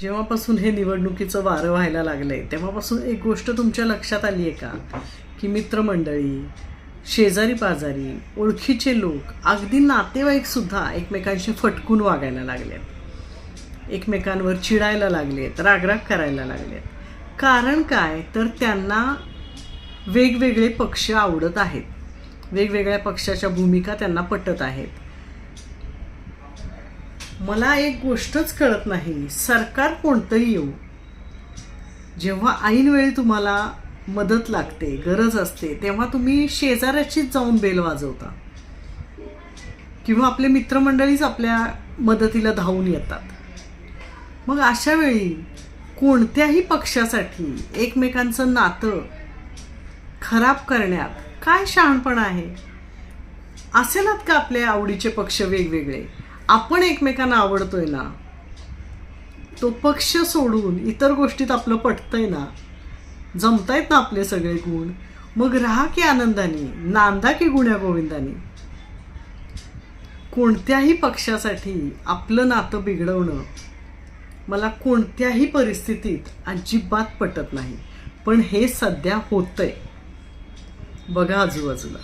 जेव्हापासून हे निवडणुकीचं वारं व्हायला लागलंय तेव्हापासून एक गोष्ट तुमच्या लक्षात आली आहे का? की मित्रमंडळी शेजारी पाजारी ओळखीचे लोक अगदी नातेवाईक सुद्धा एकमेकांशी फटकून वागायला लागलेत. एकमेकांवर चिडायला लागलेत रागराग करायला लागलेत. कारण काय? तर त्यांना वेगवेगळे पक्ष आवडत आहेत. वेगवेगळ्या पक्षाच्या भूमिका त्यांना पटत आहेत. मला एक गोष्टच कळत नाही. सरकार कोणतंही येऊ. जेव्हा ऐनवेळी तुम्हाला मदत लागते गरज असते तेव्हा तुम्ही शेजाऱ्याचीच जाऊन बेल वाजवता. किंवा आपले मित्रमंडळीच आपल्या मदतीला धावून येतात. मग अशा वेळी कोणत्याही पक्षासाठी एकमेकांचं नातं खराब करण्यात काय शहाणपणा आहे? असेलच का आपले आवडीचे पक्ष वेगवेगळे? आपण एकमेकांना आवडतोय ना तो पक्ष सोडून इतर गोष्टीत आपलं पटतंय ना जमतायत ना आपले सगळे गुण मग राहा की आनंदाने नांदा की गुण्या गोविंदाने. कोणत्याही पक्षासाठी आपलं नातं बिघडवणं मला कोणत्याही परिस्थितीत अजिबात पटत नाही पण हे सध्या होतंय. बघा आजूबाजूला.